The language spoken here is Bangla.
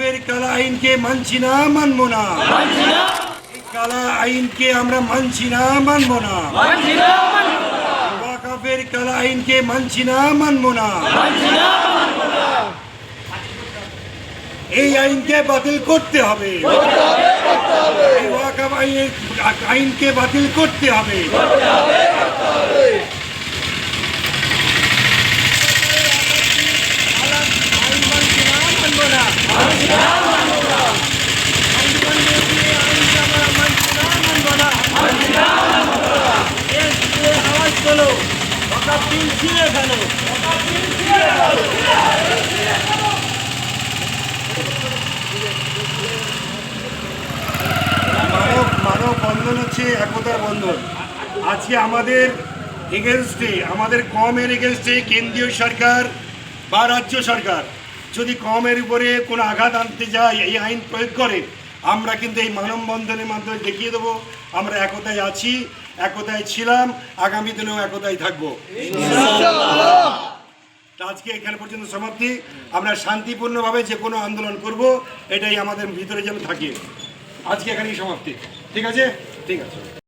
ওয়াকাফের কালা আইনকে মানছি না মানবো না। কালা আইনকে আমরা মানছি না মানবো না। ওয়াকাফের কালা আইনকে মানছি না মানবো না। এই আইনকে বাতিল করতে হবে। আইনকে বাতিল করতে হবে। মানব মানব বন্ধন হচ্ছে একতার বন্ধন। আজকে আমাদের এগেনস্টে আমাদের কমের এগেনস্টে কেন্দ্রীয় সরকার বা রাজ্য সরকার যদি কমের উপরে কোনো আঘাত আনতে যায়, এই আইন প্রয়োগ করে, আমরা কিন্তু এই মানববন্ধনের মাধ্যমে দেখিয়ে দেবো, আমরা একতায় আছি। একতায় ছিলাম আগামী দিনেও একতায় থাকব। আজকে এখানে পর্যন্ত সমাপ্তি। আমরা শান্তিপূর্ণভাবে যে কোনো আন্দোলন করব এটাই আমাদের ভিতরে যেন থাকে। আজকে এখানেই সমাপ্তি। ঠিক আছে? ঠিক আছে।